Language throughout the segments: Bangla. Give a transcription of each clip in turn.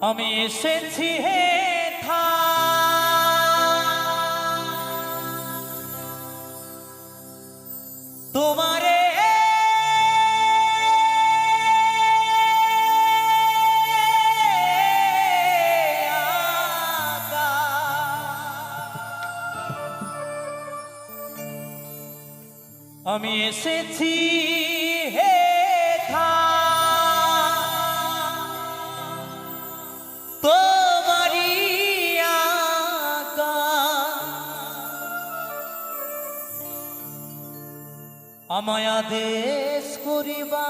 আমি এসেছি হে তোমারে আমি এসেছি আমায় আদেশ করিবা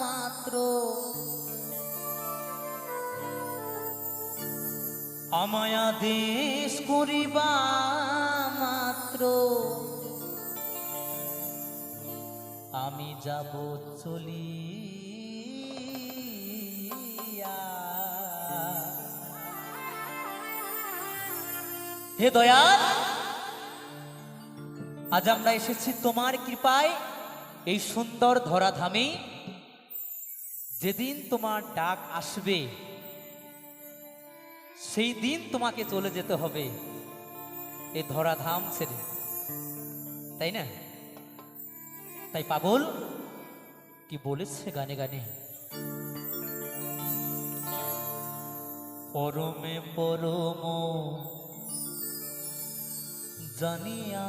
মাত্র। আমায় আদেশ করিবা মাত্র। আমি যাব চলিয়া। হে দয়াল! আজ আমরা এসেছি তোমার কৃপায়, এই সুন্দর ধরাধামে। যেদিন তোমার ডাক আসবে, সেই দিন তোমাকে চলে যেতে হবে এই ধরাধাম ছেড়ে। তাই না? তাই পাগল, কি বলেছে গানে গানে? পরমে পরম জানিয়া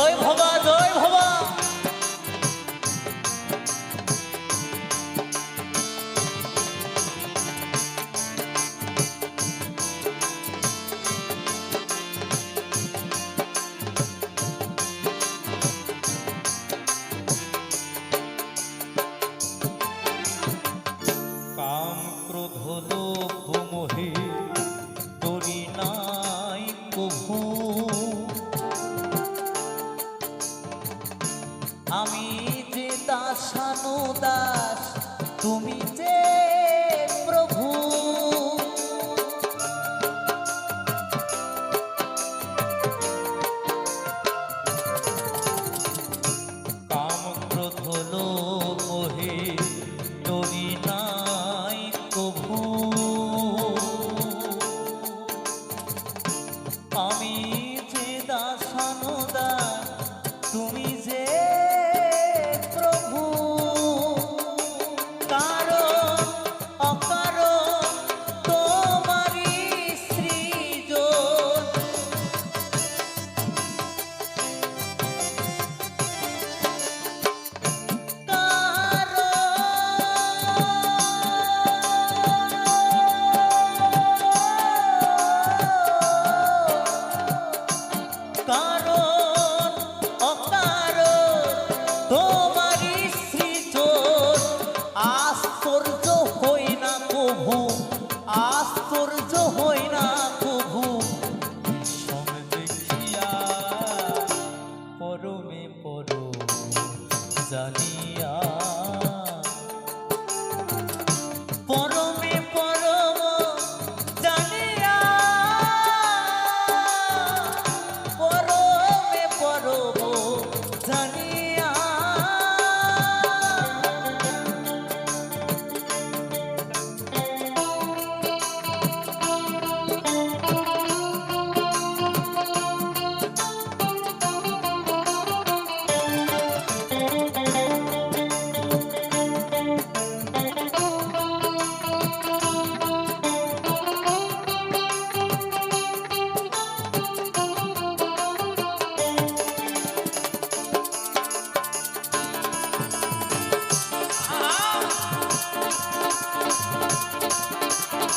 জয় ভবা জয় ভবা। কাম ক্রোধ লোভ মোহে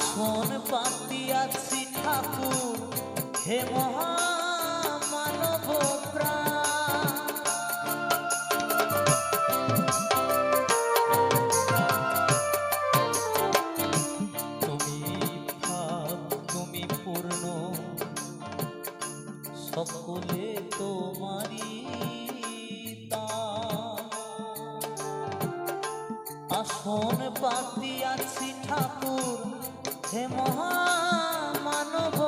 আসন পাতিয়াছি ঠাকুর। হে মহামানব প্রাণ। তুমি ভাব, তুমি পূর্ণ। সকলে তোমারি। আসন পাতিয়াছি ঠাকুর। হে মহা মানব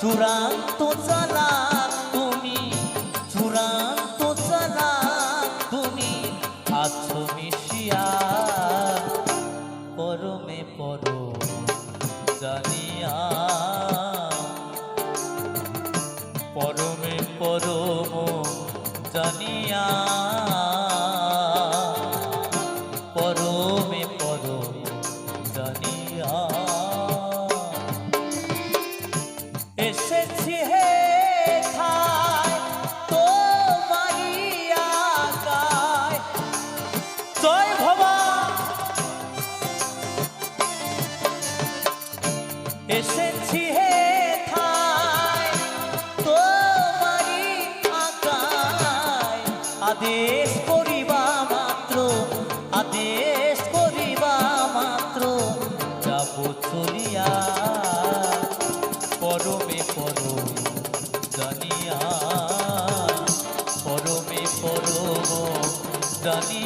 চূড়ান্ত চালা তুমি চূড়ান্ত চালা তুমি আছো মিশিয়া। পরমে পর জানিয়া। পরমে পরম জানিয়া। আদেশ করিবা মাত্র আদেশ করিবা মাত্র যাব চলিয়া। পরমে পরম জানিয়া পরমে পরম জানিয়া